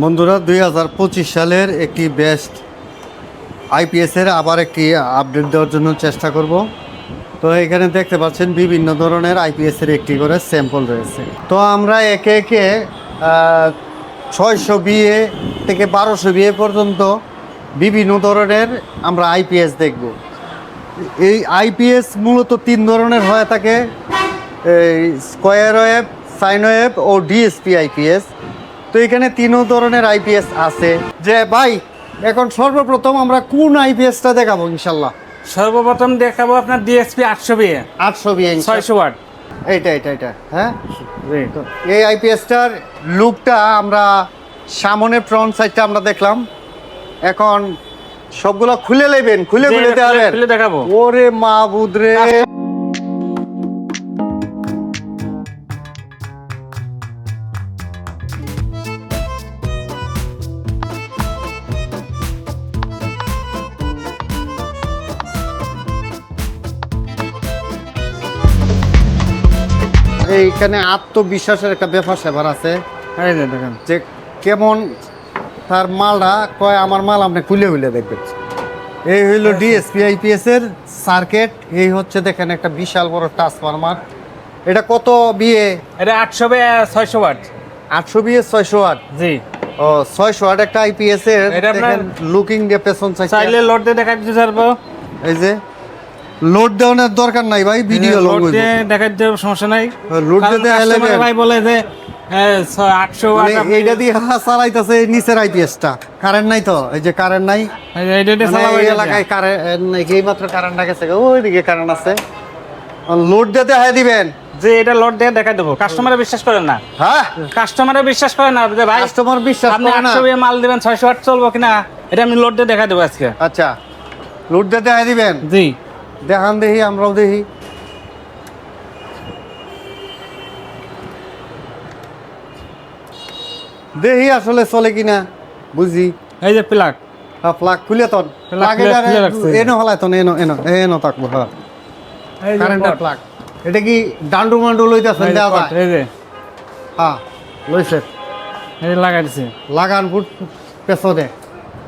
বন্ধুরা, দুই হাজার পঁচিশ সালের একটি বেস্ট আইপিএসের আবার একটি আপডেট দেওয়ার জন্য চেষ্টা করব। তো এখানে দেখতে পাচ্ছেন, বিভিন্ন ধরনের আইপিএসের একটি করে স্যাম্পল রয়েছে। তো আমরা একে একে ছয়শো বিএ থেকে বারোশো বিএ পর্যন্ত বিভিন্ন ধরনের আমরা আইপিএস দেখব। এই আইপিএস মূলত তিন ধরনের হয়ে থাকে। স্কোয়ার ওয়েভ সাইন ওয়েভ ও ডিএসপি আইপিএস তো এখানে তিনও ধরনের আইপিএস আছে। যে ভাই এখন সর্বপ্রথম আমরা কোন আইপিএসটা দেখাবো ইনশাল্লাহ? সর্বপ্রথম দেখাবো আপনার ডিএসপি আটশো বিয়ে আটশো বিয়ে ছয়শো ওয়াট। এইটা এটা এটা হ্যাঁ? এই আইপিএসটার লুকটা আমরা সামনের ফ্রন্ট সাইডটা আমরা দেখলাম। এখন সবগুলো খুলে নেবেন খুলে খুলে খুলে- খুলে দেখাবো। ওরে মা বুদরে এইখানে আত্মবিশ্বাসের একটা ব্যাপার স্যাপার আছে। যে দেখেন। যে কেমন তার মালটা কয় আমার মাল আপনি খুলে খুলে দেখবেন। এই হইল ডিএসপি আইপিএস এর সার্কিট এই হচ্ছে দেখেন একটা বিশাল বড় ট্রান্সফরমার এটা কত বিয়ে? এটা আটশো বিয়ে ছয়শো ওয়াট। আটশো বিয়ে ছয়শো আট জি। ও ছয়শো আট একটা আইপিএস এর এটা আপনার- লুকিং দিয়ে পেছন চাইলে লোড দিয়ে দেখা দিতে পারব। এই যে লোড দেওয়ানোর দরকার নাই ভাই ভিডিও লোড দিয়ে দেখা দিতে পারব, সমস্যা নাই। লোড দিতে আইলে ভাই বলে যে মানে এইটা দিয়ে চালাইতেছে নিচের আইপিএসটা কারেন্ট নাই তো এই যে কারেন্ট নাই। দিয়ে মানে এলাকায় কারেন্ট নাই এই মাত্র কারেন্ট গেছে ওইদিকে কারেন্ট আছে। লোড দিতে হয় দিবেন। যে এটা লোড দিয়ে দেখা দেবো কাস্টমারে বিশ্বাস করেন না। হ্যাঁ? কাস্টমারে বিশ্বাস করেন না যে ভাই কাস্টমার বিশ্বাস আপনি না। আটশো মাল দিবেন ছয়শো ওয়াট চলবো কিনা এটা আমি লোড দিয়ে দেখা দেবো আজকে। আচ্ছা লোড দিতে হয় দিবেন। জি। দেখান দেখি আমরাও দেখি। দেখি আসলে চলে কিনা বুঝি। এই যে প্লাগ। প্লাগ খুলে তন। Plug প্লাগ খুলে- রাখছে। এনো হলাই তন এনো এনো এনো থাকব হ্যাঁ। কারেন্টের প্লাগ এটা কি ডান্ডু মান্ডু লইতেছেন দেওয়া এই যে। হ্যাঁ লইছে। এই যে লাগাই দিছি লাগান ফুট পেছনে।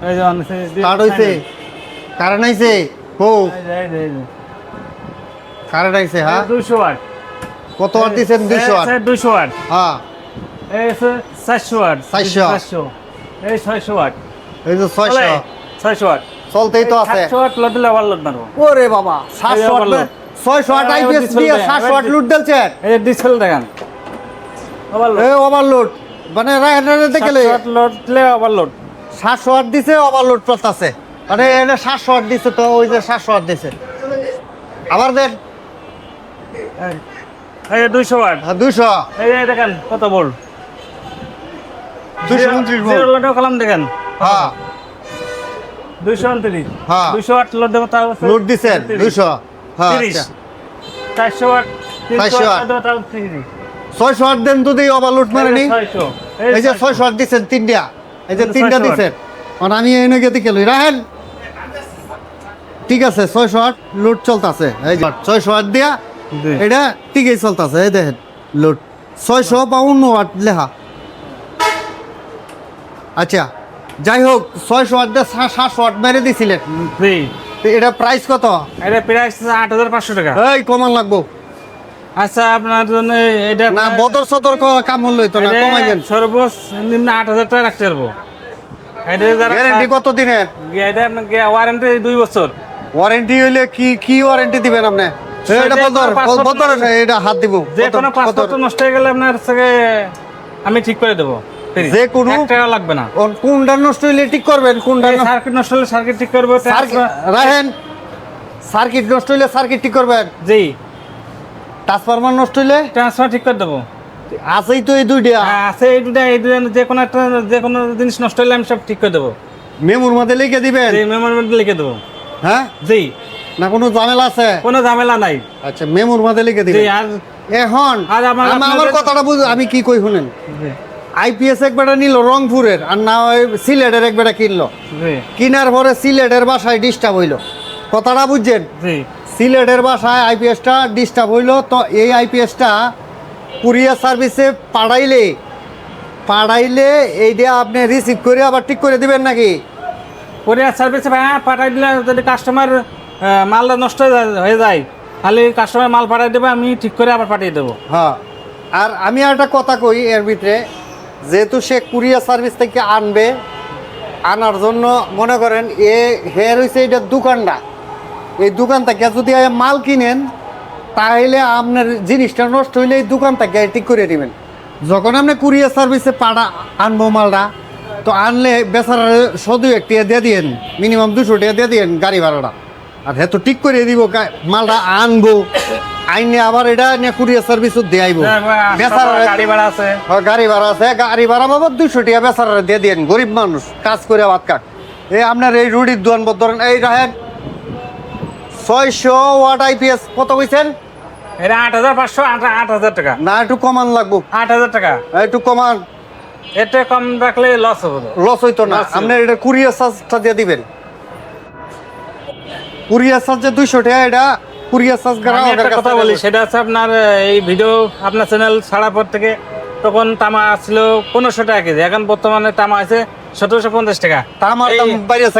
এই যে স্টার্ট হইছে। কারেন্ট আইছে ও। কারেন্ট আইছে হ্যাঁ? এই 200 ওয়াট। কত ওয়াট দিছেন? দুইশো ওয়াট? 200 ওয়াট। হ্যাঁ। এই 400 ওয়াট। 400 400 এই 600 ওয়াট। এই যে ছয়শো। চলে? 600 ওয়াট। চলতেই তো আছে। 700 ওয়াট লোড আবার লোড মারবো ওরে বাবা। আইপিএস দিয়ে দিলছে এই ওভারলোড মানে রাইডারে লোড দিলে আবার লোড সাতশো আট দিছে ওভারলোড চলতেছে। মানে এটা সাতশো আট দিছে তো ওই যে সাতশো আট দিছে। আবার দেন। এই যে 200 ওয়াট এই যে দেখেন কত বল? দুশো উনত্রিশ জিরো দেখেন। হ্যাঁ। 229 হ্যাঁ। 200 ওয়াট লোড দেবো তাও লুট দিছেন দুশো হ্যাঁ 30 আচ্ছা। 400 ওয়াট 400 300 ওয়াট। ওয়াট দেবো তাও 30 ছয়শো আট দেন তো দিই ওভারলোড মারেনি। এই যে ছয়শো। আট দিচ্ছেন তিনটা। এই যে তিনটা 600 আট। দিচ্ছেন আর আমি এই নগে দিকে লই রাহেন ঠিক আছে ছয়শো আট লুট চলতেছে। এই যে ছয়শো আট দিয়া। এটা ঠিকই চলতেছে এই দেখেন লুট। ছয়শো বা অন্য আট লেখা। আচ্ছা যাই হোক ছয়শো আট দিয়ে সাতশো আট মেরে দিছিলেন। এটা প্রাইস কত? এটা প্রাইস আট হাজার পাঁচশো টাকা। এই কমান লাগবো। আচ্ছা আপনার জন্য এটা না বদর সদর কাম হলো তো না কমাইবেন সর্বনিম্ন আট হাজার টাকা রাখতে পারব। গ্যারেন্টি কত দিনের এটা ওয়ারেন্টি দুই বছর। ওয়ারেন্টি হইলে কি কি ওয়ারেন্টি দিবেন আপনি? এটা পাসপোর্ট বদর এটা হাত দিব যে কোনো পাসপোর্ট নষ্ট হয়ে গেলে আপনার থেকে আমি ঠিক করে দেবো। যে কোনো- টাকা লাগবে না। কোনটা নষ্ট হইলে ঠিক করবেন কোনটা সার্কিট নষ্ট হলে সার্কিট ঠিক করবে রাহেন সার্কিট নষ্ট হইলে সার্কিট ঠিক করবেন? জি। ট্রান্সফরমার নষ্ট হইলে? ট্রান্সফার ঠিক করে দেবো। আছেই তো এই দুইটা। হ্যাঁ, আছে এই দুটা এই দুটা যে কোনো একটা যে কোনো জিনিস নষ্ট হলে আমি সব ঠিক করে দেবো। মেমোর মধ্যে লিখে দিবেন। এই মেমোর মধ্যে লিখে দেবো। হ্যাঁ? জি। না কোনো ঝামেলা আছে? কোনো ঝামেলা নাই। আচ্ছা মেমুর মধ্যে লিখে দিবেন। আর এখন আর আমার আমার কথাটা বুঝ আমি কি কই শুনেন? আইপিএস এক বেটা নিল রংপুরের আর না ওই সিলেটের এক বেটা কিনলো কিনার পরে সিলেটের বাসায় ডিস্টার্ব হইল। কথাটা বুঝছেন? সিলেটের বাসায় আইপিএসটা ডিস্টার্ব হইল তো এই আইপিএসটা কুরিয়ার সার্ভিসে পাঠাইলে পাঠাইলে এইটা আপনি রিসিভ করে আবার ঠিক করে দিবেন নাকি? কোরিয়ার সার্ভিসে ভাই হ্যাঁ পাঠাই দিলে যদি কাস্টমার মালটা নষ্ট হয়ে যায়- তাহলে কাস্টমার মাল পাঠাই দেবে, আমি ঠিক করে আবার পাঠিয়ে দেবো। হ্যাঁ আর আমি আর একটা কথা কই এর ভিতরে, যেহেতু সে কুরিয়ার সার্ভিস থেকে আনবে, আনার জন্য মনে করেন এ হের হয়েছে এটা দোকানটা। এই দোকান থেকে যদি মাল কিনেন, তাহলে আপনার জিনিসটা নষ্ট হইলে এই দোকান থেকে ঠিক করে দিবেন। যখন আপনি কুরিয়ার সার্ভিসে পাড়া আনব মালটা তো আনলে বেচারা সদু একটি দিয়ে দিয়েন মিনিমাম দুশো টাকা দিয়ে দিয়েন গাড়ি ভাড়াটা। আর হ্যাঁ তো ঠিক করে দিব মালটা আনব আইনে আবার এটা নিয়ে কুরিয়ার সার্ভিসও দেয়াইব। বেচারা গাড়ি ভাড়া আছে। হ্যাঁ, গাড়ি ভাড়া আছে গাড়ি ভাড়া বাবদ দুশো টাকা বেচারা দিয়ে দিয়েন গরিব মানুষ কাজ করে ভাত কাট এই আপনার এই রুডির দোয়ান ধরেন এই রাহেন ছয়শো ওয়াট আইপিএস কত কইছেন? এটা আট হাজার পাঁচশো আট হাজার টাকা। না একটু কমান লাগবো। আট হাজার টাকা। একটু কমান। এতে কম রাখলে লস হবে লস হইতো না। আপনার এটা কুরিয়ার চার্জটা দিয়ে দিবেন। কুরিয়ার চার্জে দুইশো টাকা এটা কুরিয়ার চার্জ কথা বলি সেটা হচ্ছে আপনার এই ভিডিও আপনার চ্যানেল ছাড়ার পর থেকে তখন তামা ছিল পনেরোশো টাকা কেজি। এখন বর্তমানে তামা আছে সতেরোশো পঞ্চাশ টাকা। তামার দাম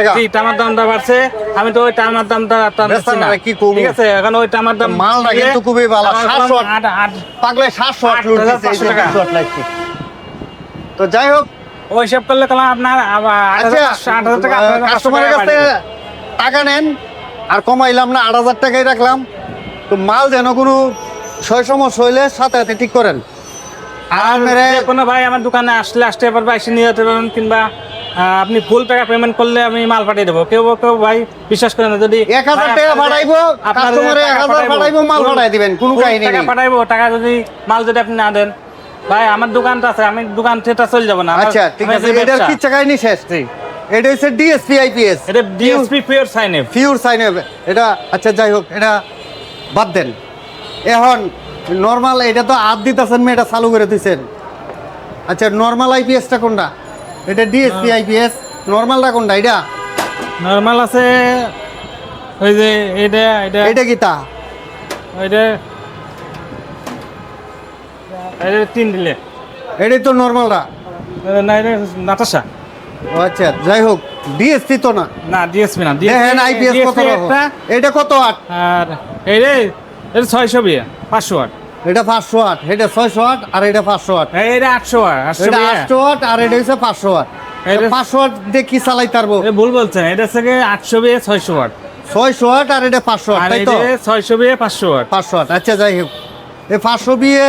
গা। তামার দামটা বাড়ছে। আমি তো ওই তামার দামটা টানতেছি না। কি করব? ঠিক আছে এখন ওই তামার দাম দিয়ে কিন্তু খুবই ভালো, আমার সাতশো দাম আট আট। পাগলে সাতশো আট আট লুট হাজার দিছে, এই যে পাঁচশো টাকা। 200 আট লাগছে। তো যাই হোক ওই হিসাব করলে কলাম আপনার আচ্ছা কাস্টমারের কাছ থেকে টাকা নেন আর কমাইলাম না আট হাজার টাকাই রাখলাম। তো মাল যেন কোনো ছয় সমস্যা হইলে সাথে সাথে ঠিক করেন। আর মেরে কোনো ভাই আমার দোকানে আসলে আসতে পারবে এসে নিয়ে যেতে পারবেন কিংবা আপনি ফুল টাকা পেমেন্ট করলে আমি মাল পাঠিয়ে দেবো। কেউ কেউ ভাই বিশ্বাস করে না যদি এক হাজার টাকা পাঠাইবো আপনার কাস্টমারে এক হাজার পাঠাইবো, মাল পাঠাই দিবেন কোনো কাহিনী টাকা পাঠাইবো টাকা যদি মাল যদি আপনি না দেন ভাই আমার দোকানটা আছে আমি দোকান থেকে চলে যাব না। আচ্ছা ঠিক আছে এটার। কিচ্ছা কাহিনী শেষ? জি। এটা হচ্ছে ডিএসপি আইপিএস এটা DSP pure sine F pure sine হবে এটা আচ্ছা যাই হোক এটা বাদ দেন। এখন নর্মাল এটা তো আদ দিতেছেন মেয়ে এটা চালু করে দিচ্ছেন আচ্ছা নর্মাল আইপিএসটা কোনটা? এটা ডিএসপি আইপিএস নর্মালটা কোনটা? এটা? নর্মাল আছে ওই যে এটা এটা। এটা কি তা? এটা এটা তিন দিলে। এটাই তো নর্মালটা না এটা নাতাশা। ও আচ্ছা যাই হোক ডিএসপি তো না? না ডিএসপি না দেখেন আইপিএস কত DSP এটা কত আট? আর এই রে এটা ছয়শো বিয়ে পাঁচশো আট। এটা পাঁচশো আট এটা ছয়শো আট আর এটা পাঁচশো আট। এটা আটশো আট এটা আটশো আট আর এটা হচ্ছে পাঁচশো আট। পাঁচশো আট দিয়ে কি চালাই তারবো এ ভুল বলছেন এটা থেকে আটশো বিয়ে ছয়শো আট। ছয়শো আট আর এটা পাঁচশো আট তাই তো? ছয়শো বিয়ে পাঁচশো আট। পাঁচশো আট আচ্ছা যাই হোক। এই পাঁচশো বিয়ে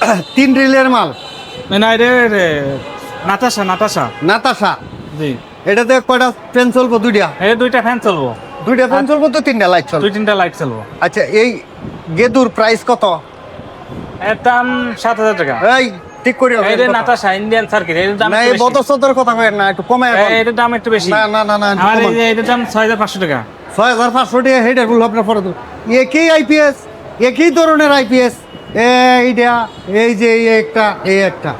তিন রিলের মাল। না এটা নাতাশা নাতাশা। নাতাশা। জি। এটাতে কয়টা ফ্যান চলবো? দুইটা। এটা দুইটা ফ্যান চলবো। দুইটা ফ্যান চলবো তো তিনটা লাইট চলবো? দুই তিনটা লাইট চলবো। আচ্ছা এই গেদুর প্রাইস কত? এর দাম সাত হাজার টাকা। এই ঠিক করি এটা নাতাশা ইন্ডিয়ান সার্কিট এর দাম না এই। বদর কথা কয়েন না একটু কমে এখন। এ- এটার দাম একটু বেশি। না না না না আমার এই এটার দাম ছয় হাজার পাঁচশো টাকা। ছয় হাজার পাঁচশো টাকা হেডের বলল আপনার পরে একই আইপিএস একই ধরনের আইপিএস এইটা এই যে এই একটা এই একটা।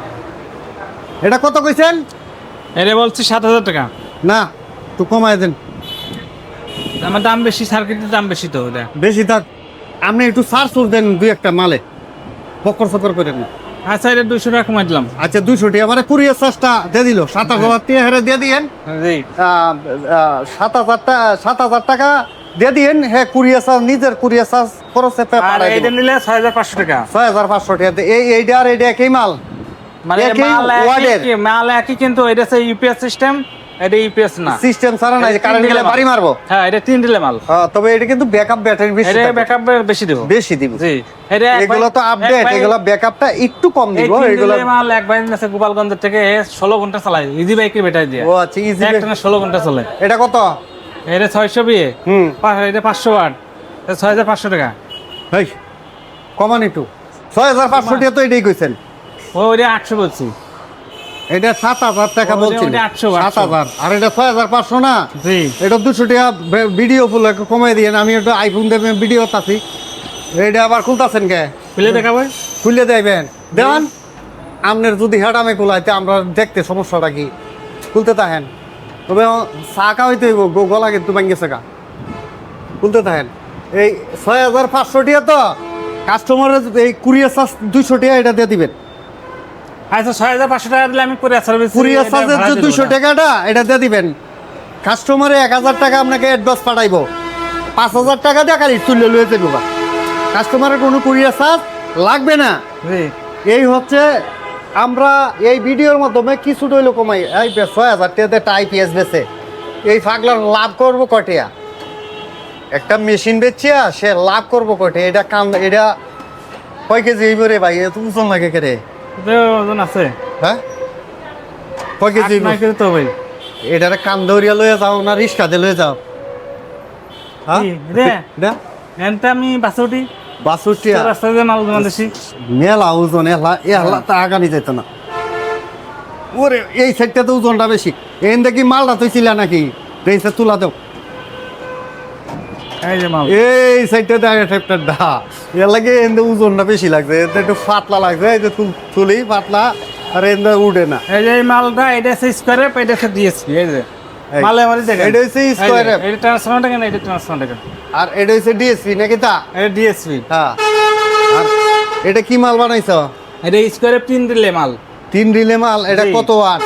এটা কত কইছেন? এটা বলছি সাত হাজার টাকা। না একটু কমায় দেন। আমার দাম বেশি সার্কিটের দাম বেশি তো এটা। বেশি থাক আপনি একটু সার সুর দেন দুই একটা মালে। ফকর ফকর করেন না। আচ্ছা এটা দুশো টাকা কমাই দিলাম। আচ্ছা দুইশো টাকা। মানে কুড়িয়ার চার্জটা দিয়ে দিল। সাত হাজার টাকা হেরে দিয়ে দিয়েন। সাত হাজার টাকা সাত হাজার টাকা দিয়ে দিয়েন হ্যাঁ চার্জ নিজের চার্জ খরচে আর এইটা নিলে ছয় হাজার পাঁচশো টাকা। ছয় হাজার পাঁচশো টাকা এই এইটা আর এইটা একই মাল? মানে মাল একই কিন্তু এটা হচ্ছে ইউপিএস সিস্টেম এটা ইউপিএস না। সিস্টেম ছাড়া তিন কারেন্ট গেলে বাড়ি মারবো? হ্যাঁ এটা তিন দিলে মাল। হ্যাঁ, তবে এটা কিন্তু ব্যাকআপ ব্যাটারি বেশি এটা। ব্যাকআপ বেশি দেবো। বেশি দিব। জি এটা এগুলো তো আপডেট এগুলো ব্যাকআপটা একটু কম দিব এগুলো মাল এক আছে গোপালগঞ্জের থেকে ষোলো ঘণ্টা চালায় ইজি বাইকের ব্যাটারি দিয়ে। ও আচ্ছা ইজি একটা ষোলো ঘণ্টা চলে। এটা কত? এটা ছয়শো বিয়ে? হুম। এটা পাঁচশো ওয়াট ছয় হাজার পাঁচশো টাকা। এই কমান একটু ছয় হাজার পাঁচশো টাকা তো এটাই কইছেন। ও ওইটা আটশো বলছি। এটা সাত হাজার টাকা 800, সাত হাজার। আর এটা ছয় হাজার পাঁচশো না? জি। এটা দুশো টাকা ভিডিও ফুল কমাই দিয়ে আমি একটু আইফোন দেবেন ভিডিও তাছি এটা আবার খুলতাছেন কে? খুলে দেখাবো? খুলে দেবেন। দেওয়ান আপনার যদি হেডামে খোলাইতে আমরা দেখতে সমস্যাটা কি? খুলতে থাকেন। তবে চাকা হইতে হইব গ- গলা কিন্তু ভাঙ্গেছে গা বলতে থাকেন। এই ছয় হাজার পাঁচশো টাকা তো কাস্টমারের এই কুড়িয়ার চার্জ দুইশো টাকা এটা দিয়ে দিবেন। আচ্ছা ছয় হাজার পাঁচশো টাকা দিলে আমি কুরিয়ার সার্ভিস কুরিয়ার চার্জের যে দুশো টাকাটা এটা দিয়ে দিবেন। কাস্টমারে এক হাজার টাকা আপনাকে অ্যাডভান্স পাঠাইবো। পাঁচ হাজার টাকা দিয়ে খালি তুলে লয়ে যাব কাস্টমারের কোনো কুরিয়ার চার্জ লাগবে না। এই হচ্ছে আমরা এই ভিডিওর মাধ্যমে কিছু হইল কমাই? এই ছয় হাজার টাকাতে একটা আইপিএস বেছে এই ফাগলার লাভ করব কটিয়া একটা মেশিন বেচিয়া সে লাভ করব কটে এটা কাম এটা কয় কেজি এই ভাই? এত ওজন লাগে কে রে এতে ওজন আছে। হ্যাঁ? কয় কেজি তো ভাই। এটারে কান ধরিয়া লয়ে যাও না রিক্সাতে লয়ে যাও। হ্যাঁ? এটা আমি বাসে উঠি বাষট্টিয়া রাস্তায় যে দোকান দেখি মেলা ওজন এহলা এহলা তা আগানি যেত না। ওরে এই সাইডটাতে ওজনটা বেশি। এন দেখি মালটা তুই ছিল নাকি সাইড তুলা দেও। এই যে মাল। এই সাইডটাতে আগে সাইডটা ডা এর লাগে এনদে ওজনটা বেশি লাগছে। এতে একটু পাতলা লাগছে। এই যে তুল তুলি পাতলা আর এনদে উঠে না। এই যে এই মালটা এটা স্কোয়ার অ্যাপ এটা হচ্ছে এই যে। দেখেন। এটা দেখেন দেখেন। আর এটা ডিএসপি নাকি তা? এটা ডিএসপি হ্যাঁ। আর এটা কি মাল বানাইছ? এটা স্কোয়ার তিন দিলে মাল। তিন রিলে মাল এটা কত ওয়াট?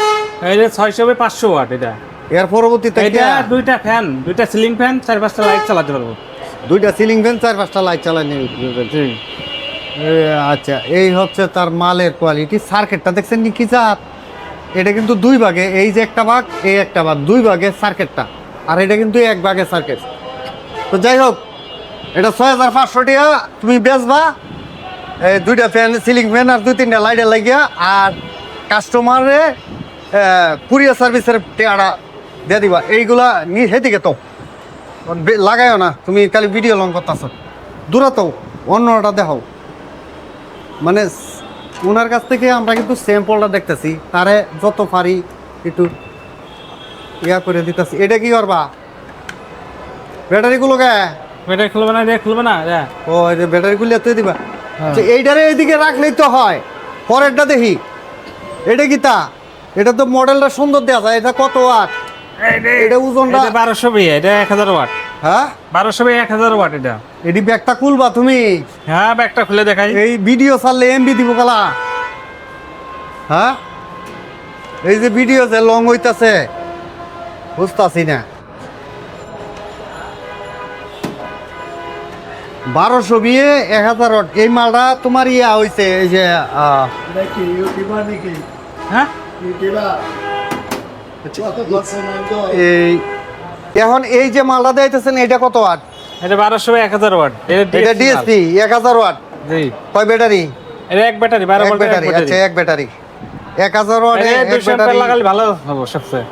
এটা বাই ওয়াট এটা। এর পরবর্তীতে এটা দুইটা ফ্যান দুইটা সিলিং ফ্যান চার পাঁচটা লাইট চালাতে পারব। দুইটা সিলিং ফ্যান চার পাঁচটা লাইট চালানি আচ্ছা এই হচ্ছে তার মালের কোয়ালিটি সার্কিটটা দেখছেন কি জাত? এটা কিন্তু দুই ভাগে, এই যে একটা ভাগ, এই একটা ভাগ, দুই ভাগে সার্কেটটা আর এটা কিন্তু এক ভাগে সার্কেট তো যাই হোক, এটা ছয় হাজার পাঁচশো টাকা, তুমি বেচবা। এই দুইটা ফ্যান সিলিং ফ্যান আর দুই তিনটা লাইটে লাগিয়া, আর কাস্টমারে কুরিয়ার সার্ভিসের টেয়ারা দিয়ে দিবা। এইগুলা নি হেদিকে তো। লাগাইও না, তুমি খালি ভিডিও লং করতেছ। দূরাতো অন্যটা দেখাও। মানে ওনার কাছ থেকে আমরা কিন্তু স্যাম্পলটা দেখতেছি। তারে যত পারি একটু ইয়া করে দিতেছি। এটা কি করবা? ব্যাটারিগুলো কে? ব্যাটারি খুলবে না খুলবে না ও এই যে ব্যাটারিগুলো এত দিবা। আচ্ছা, এইটারে এইদিকে রাখলেই তো হয়। পরেরটা দেখি। এটা কি তা? এটা তো মডেলটা সুন্দর দেওয়া যায়। এটা কত ওয়াট? এটা ওজনটা এটা বারোশো বি এটা এক হাজার ওয়াট। হ্যাঁ? বারোশো বি এক হাজার ওয়াট এটা। এটি ব্যাগটা খুলবা তুমি? হ্যাঁ ব্যাগটা খুলে দেখাই। এই ভিডিও ছাড়লে এমবি দিব কালা হ্যাঁ? এই যে ভিডিও যে লং হইতাছে বুঝতাছি না। বারোশো বিয়ে এক হাজার। এই মালটা তোমার ইয়া হইছে এই যে আহ, হ্যাঁ? এই এখন এই যে মালটা দিতেছেন এটা কত ওয়াট এটা ওয়াট। এটা ডিএসপি এক হাজার ওয়াট। জি। কয় ব্যাটারি? এটা এক ব্যাটারি বারো এক ব্যাটারি আচ্ছা এক ব্যাটারি। এক ওয়াট এক ব্যাটারি। লাগালে ভালো হব সবচেয়ে।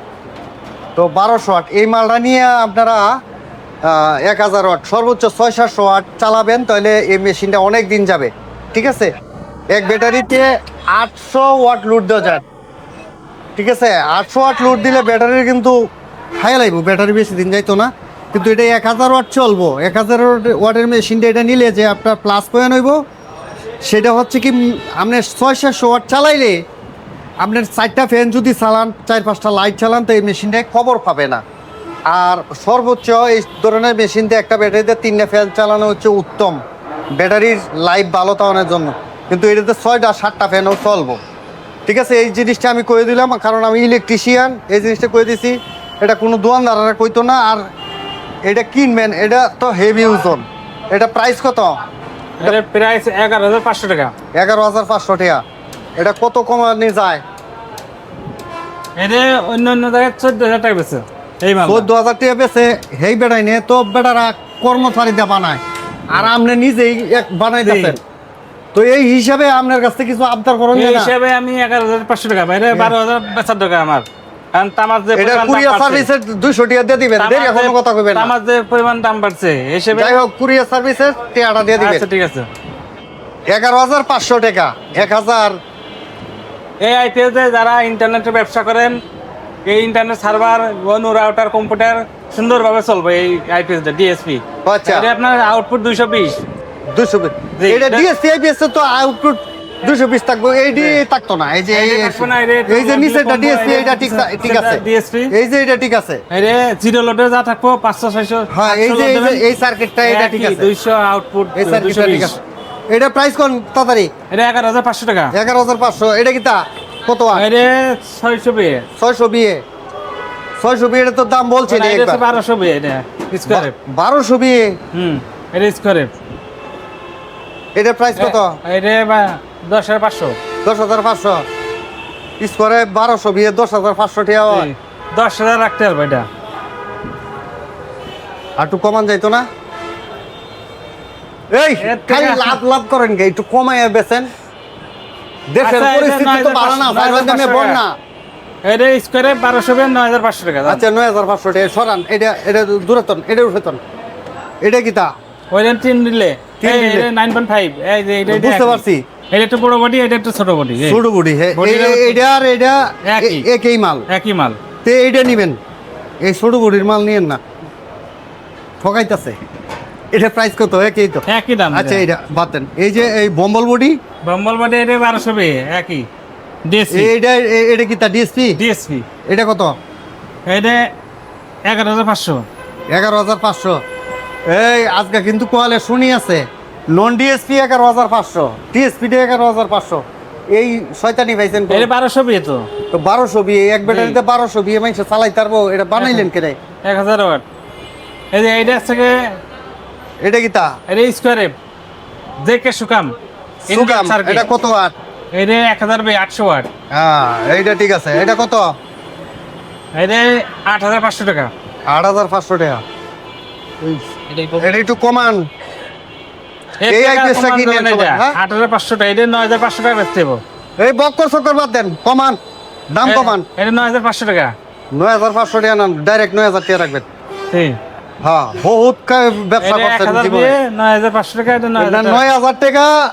তো ওয়াট এই মালটা নিয়ে আপনারা এক হাজার ওয়াট সর্বোচ্চ ছয় সাতশো ওয়াট চালাবেন তাহলে এই মেশিনটা অনেক দিন যাবে। ঠিক আছে? এক ব্যাটারিতে আটশো ওয়াট লোড দেওয়া যায়। ঠিক আছে? আটশো ওয়াট লোড দিলে ব্যাটারির কিন্তু হাই লাগবে ব্যাটারি বেশি দিন যাইতো না। কিন্তু এটা এক হাজার ওয়াট চলবো। এক হাজার ওয়াটের মেশিনটা এটা নিলে যে আপনার প্লাস পয়েন্ট হইব, সেটা হচ্ছে কি আপনার ছয় সাতশো ওয়াট চালাইলে আপনার চারটা ফ্যান যদি চালান, চার পাঁচটা লাইট চালান, তো এই মেশিনটায় খবর পাবে না। আর সর্বোচ্চ এই ধরনের মেশিনতে একটা ব্যাটারিতে তিনটা ফ্যান চালানো হচ্ছে উত্তম। ব্যাটারির লাইফ ভালো তাওয়ানোর জন্য। কিন্তু এটাতে ছয়টা, সাতটা ফ্যানও চলবো। ঠিক আছে, এই জিনিসটা আমি কয়ে দিলাম, কারণ আমি ইলেকট্রিশিয়ান এই জিনিসটা কয়ে দিছি। এটা কোনো দোয়ানদাররা কইতো না, আর এটা কিনবেন এটা তো হেভি ওজন। এটা প্রাইস কত? এটা প্রাইস এগারো হাজার পাঁচশো টাকা। এগারো হাজার পাঁচশো টাকা। এটা কত কমানি যায়? এটা অন্য অন্য জায়গায় চোদ্দ হাজার টাকা বেছে এই চোদ্দ হাজার টাকা বেছে হেই বেড়াই নে তো বেটারা কর্মচারী দিয়ে বানায়। আর আপনি নিজেই এক বানাই দিতেন। তো এই হিসাবে আপনার কাছ থেকে কিছু আবদার করুন হিসাবে আমি এগারো হাজার পাঁচশো টাকা বাইরে বারো হাজার বেচার টাকা আমার। যে এটা কুরিয়ার সার্ভিসের দুশো টাকা দিয়ে দিবেন দেরি কথা কইবেন না। যে পরিমাণ দাম বাড়ছে হিসেবে যাই হোক কুরিয়ার সার্ভিসের টাকাটা দিয়ে দিবেন। আচ্ছা ঠিক আছে। এগারো হাজার পাঁচশো টাকা এক হাজার এই আইপিএস যারা ইন্টারনেটে ব্যবসা করেন এই ইন্টারনেট সার্ভার অনু রাউটার কম্পিউটার সুন্দরভাবে চলবে এই আইপিএস ডিএসপি আচ্ছা। এটা আপনার আউটপুট দুইশো বিশ। দুশো জি, এটা এটা- ডিএসসি আইপিএস তো আউটপুট দুশো পিস থাকব। এই ডি থাকতো না। এই যে এই যে নিচেরটা ডিএসপি এটা ঠিক ঠিক আছে। DSP এই যে এটা ঠিক আছে। এরে জিরো লোডে যা থাকব পাঁচশো ছয়শো হ্যাঁ এই যে এই সার্কিটটা এটা ঠিক আছে। দুইশো আউটপুট এই সার্কিটটা ঠিক আছে। এটা প্রাইস কোন তাড়াতাড়ি? এটা এগারো হাজার পাঁচশো টাকা। এগারো হাজার পাঁচশো এটা কি তা? কত? এটা ছয়শো বিয়ে। ছয়শো বিয়ে। ছয়শো বিয়ে তো দাম বলছে এটা বারোশো বিয়ে এটা বারোশো বিয়ে? হুম এটা স্কোয়ারে এটা প্রাইস কত? এটা দশ হাজার পাঁচশো। দশ হাজার পাঁচশো। স্কোয়ারে বারোশো বিয়ে দশ হাজার পাঁচশো টাকা হয়। দশ হাজার রাখতে পারব এটা। আর একটু কমান যাইতো না? এই খালি লাভ লাভ করেন কে? একটু কমায় বেছেন দেশের আচ্ছা, পরিস্থিতি তো ভালো না চার দামে বন্যা এটা স্কোয়ারে বারোশো বিয়ে নয় হাজার পাঁচশো টাকা আচ্ছা নয় হাজার পাঁচশো টাকা। সরান এটা এটা দূরতন এটা উঠেতন। এটা কি তা? ওইটা তিন দিলে। এটা এটা বুঝতে পারছি। এটা একটু বড় বডি এটা একটু ছোট বডি ছোট বুড়ি বডিটা এই- এই- এটা আর এটা একই। মাল। একই মাল। তে এইটা নিবেন। এই ছোট বুড়ির মাল নিয়েন না। ঠকাইতাছে। এটা প্রাইস কত? একই তো? একই দাম আচ্ছা এটা। বাদ দেন। এই যে এই বম্বল বডি বম্বল বডি এটা বারোশো বিয়ে একই। ডিএসপি এইটা এ- এটা কি তা ডিএসপি ডিএসপি এটা কত? এটা এগারো হাজার পাঁচশো। এগারো হাজার পাঁচশো। এই আজকে কিন্তু কোয়ালে শুনি আছে। নন ডিএসপি এগারো হাজার পাঁচশো ডিএসপি এগারো হাজার পাঁচশো। এই শয়তানি পাইছেন এটা বারোশো বিয়ে তো। তো বারোশো বিয়ে এক ব্যাটারিতে বারোশো বিয়ে মানুষ চালাই তারবো এটা বানাইলেন কেন? এক হাজার ওয়াট। এই যে এইটা থেকে এটা কি তা? এটা স্কোয়ারে দেখে সুকাম সুগাম এটা কত আট এটা এক হাজার বিয়ে আটশো ওয়াট। হ্যাঁ এইটা ঠিক আছে। এটা কত? এটা আট হাজার পাঁচশো টাকা। আট হাজার পাঁচশো টাকা। এটা একটু কমান। এই IPS টা কিনেন সবাই, হ্যাঁ? আট হাজার পাঁচশো টাকা এটা নয় হাজার পাঁচশো টাকা বেচতে এই বক্কর চক্কর বাদ দেন কমান। দাম কমান। এটা নয় হাজার পাঁচশো টাকা। নয় হাজার পাঁচশো টাকা না ডাইরেক্ট নয় হাজার টাকা রাখবেন। হ্যাঁ বহুত কা- ব্যবসা করছেন জীবনে। নয় হাজার পাঁচশো টাকা এটা নয় হাজার টাকা।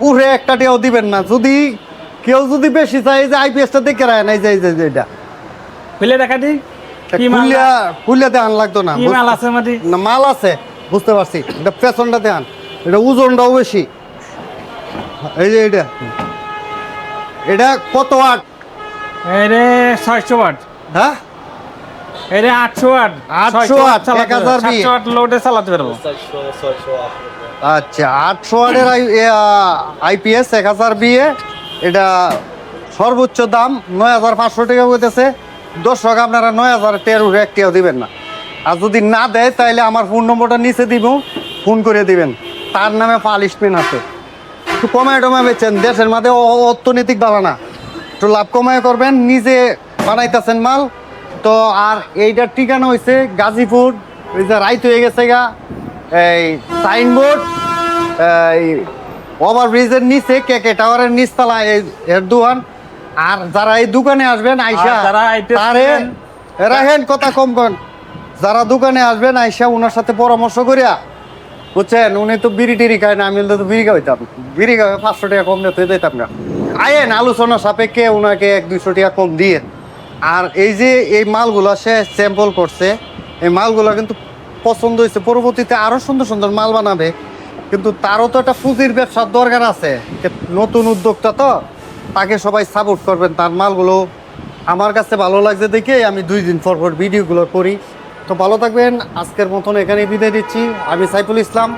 উঠে একটা টাকাও দিবেন না। যদি কেউ যদি বেশি চাই যে আইপিএসটা দেখে রায় নাই যে এই যে যে এটা। খুলে দেখা দিই মাল কুলিয়া কুলিয়াতে লাগতো না মাল আছে মাটি? না মাল আছে বুঝতে পারছি। এটা পেছনটা দেখান এটা ওজনটাও বেশি। এই যে এটা এটা কত ছয়শো ওয়াট। হ্যাঁ? এটা আটশো ওয়াট। 800 ওয়াট, 1000 বি। সাতশো ওয়াট লোডে চালাতে পারব। আচ্ছা আটশো ওয়াটের আইপিএস এক হাজার বিয়ে এটা সর্বোচ্চ দাম নয় হাজার পাঁচশো টাকা বলতেছে দর্শক, আপনারা নয় হাজার টের উঠে একটিও দিবেন না। আর যদি না দেয় তাহলে আমার ফোন নম্বরটা নিচে দিব, ফোন করে দিবেন। তার নামে পালিশমেন্ট আছে। একটু কমায় টমায় বেচছেন দেশের মাঝে অর্থনৈতিক ভালো না। একটু লাভ কমায় করবেন, নিজে বানাইতেছেন মাল। তো আর এইটার ঠিকানা হয়েছে গাজীপুর ওই যে রাইত হয়ে গেছে গা, এই সাইনবোর্ড, এই ওভার ব্রিজের নিচে কেকে টাওয়ারের নিচতলা এই- এর দোকান আর যারা এই দোকানে আসবেন আইসা যারা তারে রাখেন কথা কম কন। যারা দোকানে আসবেন আইসা ওনার সাথে পরামর্শ করিয়া বুঝছেন? উনি তো বিড়ি টিড়ি খায় না আমি তো বিড়ি খাইতাম বিড়ি খাওয়া পাঁচশো টাকা কম দিতে দিতাম না। আয়েন আলোচনা সাপেক্ষে ওনাকে এক দুইশো টাকা কম দিয়ে। আর এই যে এই মালগুলো সে স্যাম্পল করছে এই মালগুলো কিন্তু পছন্দ হয়েছে। পরবর্তীতে আরও সুন্দর সুন্দর মাল বানাবে। কিন্তু তারও তো একটা পুঁজির ব্যবসার দরকার আছে। নতুন উদ্যোক্তা তো। তাকে সবাই সাপোর্ট করবেন, তার মালগুলো আমার কাছে ভালো লাগছে দেখে আমি দুই দিন পর পর ভিডিওগুলো করি। তো ভালো থাকবেন, আজকের মতন এখানে বিদায় দিচ্ছি আমি সাইফুল ইসলাম,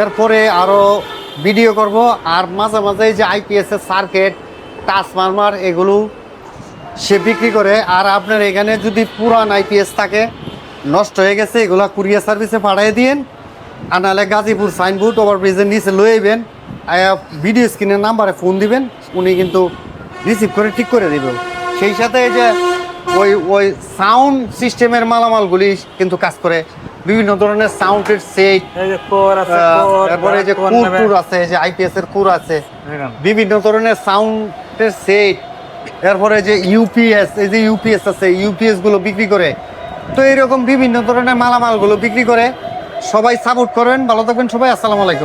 এরপরে আরও ভিডিও করব, আর মাঝে মাঝে যে আইপিএস এর সার্কেট টাচ মারমার, এগুলো সে বিক্রি করে। আর আপনার এখানে যদি পুরান আইপিএস থাকে, নষ্ট হয়ে গেছে, এগুলা কুরিয়ার সার্ভিসে পাঠিয়ে দিন আর নাহলে গাজীপুর সাইনবোর্ড ওভার ব্রিজের নিচে লয়ে আয়া ভিডিও স্ক্রিনের নাম্বারে ফোন দিবেন। উনি কিন্তু রিসিভ করে ঠিক করে দিবেন সেই সাথে এই যে ওই ওই সাউন্ড সিস্টেমের মালামালগুলি কিন্তু কাজ করে। বিভিন্ন ধরনের সাউন্ডের সেট কোর আছে তারপরে যে কোর কুর টুর আছে যে আইপিএস এর কুর আছে। বিভিন্ন ধরনের সাউন্ডের সেট এরপরে যে ইউপিএস এই যে ইউপিএস আছে ইউপিএসগুলো বিক্রি করে। তো এরকম বিভিন্ন ধরনের মালামালগুলো বিক্রি করে সবাই সাপোর্ট করেন। ভালো থাকবেন সবাই আসসালামু আলাইকুম।